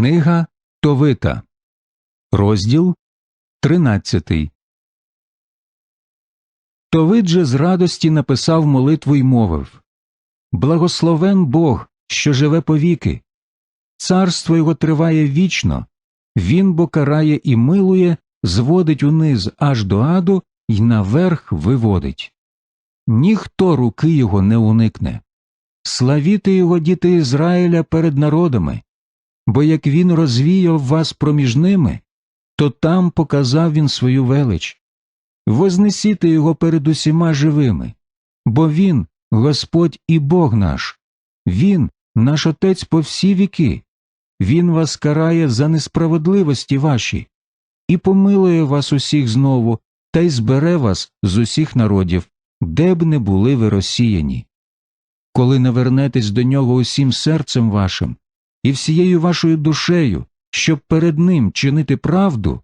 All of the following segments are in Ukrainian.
Книга Товита, розділ 13. Товит же з радості написав молитву й мовив Благословен Бог, що живе повіки. Царство його триває вічно, він бо карає і милує, зводить униз аж до аду й наверх виводить. Ніхто руки його не уникне. Славіти його діти Ізраїля перед народами бо як він розвіяв вас проміж ними, то там показав він свою велич. Вознесіте його перед усіма живими, бо він Господь і Бог наш, Він наш Отець по всі віки, Він вас карає за несправедливості ваші, і помилує вас усіх знову, та й збере вас з усіх народів, де б не були ви розсіяні. Коли навернетесь до нього усім серцем вашим, і всією вашою душею, щоб перед ним чинити правду,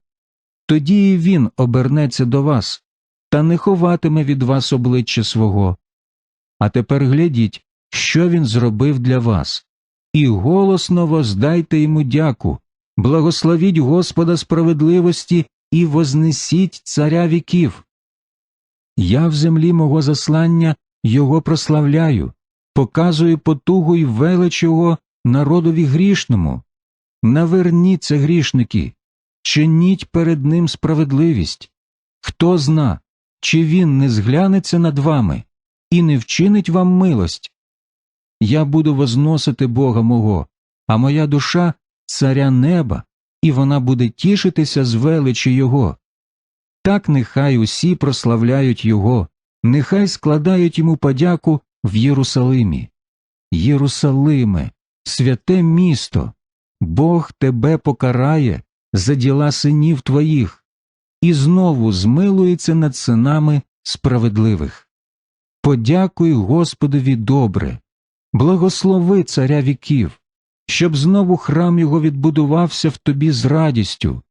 тоді і він обернеться до вас та не ховатиме від вас обличчя свого. А тепер глядіть, що він зробив для вас, і голосно воздайте йому дяку, благословіть Господа справедливості і вознесіть царя віків. Я в землі мого заслання його прославляю, показую потугу й велич його народові грішному. Наверніться, грішники, чиніть перед ним справедливість. Хто зна, чи він не зглянеться над вами і не вчинить вам милость? Я буду возносити Бога мого, а моя душа царя неба, і вона буде тішитися з величі Його. Так нехай усі прославляють Його, нехай складають йому подяку в Єрусалимі. Єрусалиме, святе місто, Бог тебе покарає за діла синів твоїх, і знову змилується над синами справедливих. Подякуй Господові добре, благослови царя віків, щоб знову храм його відбудувався в тобі з радістю,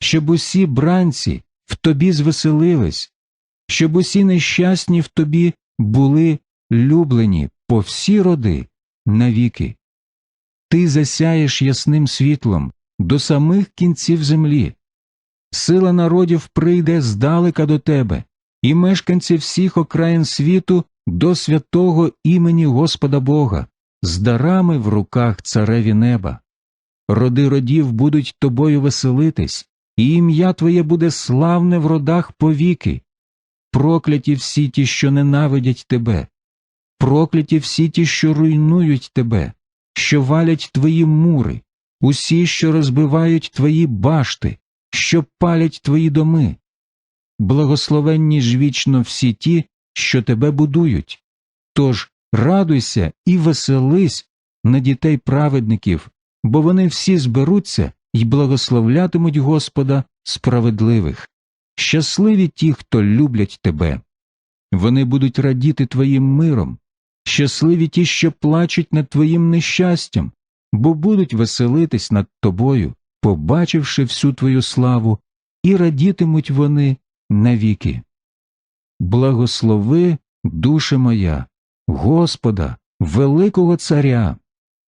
щоб усі бранці в тобі звеселились, щоб усі нещасні в тобі були люблені по всі роди навіки ти засяєш ясним світлом до самих кінців землі. Сила народів прийде здалека до тебе, і мешканці всіх окраїн світу до святого імені Господа Бога, з дарами в руках цареві неба. Роди родів будуть тобою веселитись, і ім'я твоє буде славне в родах повіки. Прокляті всі ті, що ненавидять тебе, прокляті всі ті, що руйнують тебе що валять твої мури, усі, що розбивають твої башти, що палять твої доми. Благословенні ж вічно всі ті, що тебе будують. Тож радуйся і веселись на дітей праведників, бо вони всі зберуться і благословлятимуть Господа справедливих. Щасливі ті, хто люблять тебе. Вони будуть радіти твоїм миром, щасливі ті, що плачуть над твоїм нещастям, бо будуть веселитись над тобою, побачивши всю твою славу, і радітимуть вони навіки. Благослови, душе моя, Господа, великого Царя,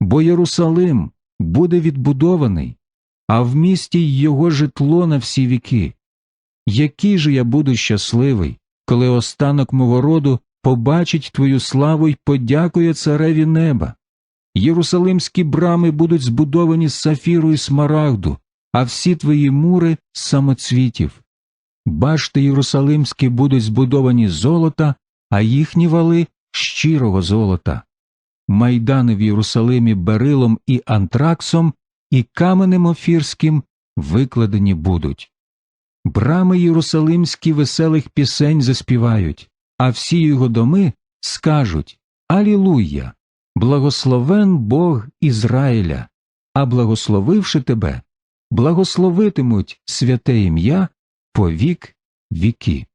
бо Єрусалим буде відбудований, а в місті його житло на всі віки. Який же я буду щасливий, коли останок мого роду побачить твою славу й подякує цареві неба. Єрусалимські брами будуть збудовані з сафіру і смарагду, а всі твої мури самоцвітів. Башти Єрусалимські будуть збудовані з золота, а їхні вали щирого золота. Майдани в Єрусалимі берилом і антраксом, і каменем офірським викладені будуть. Брами Єрусалимські веселих пісень заспівають а всі його доми скажуть Алілуя! Благословен Бог Ізраїля, а благословивши тебе, благословитимуть святе ім'я по вік віки.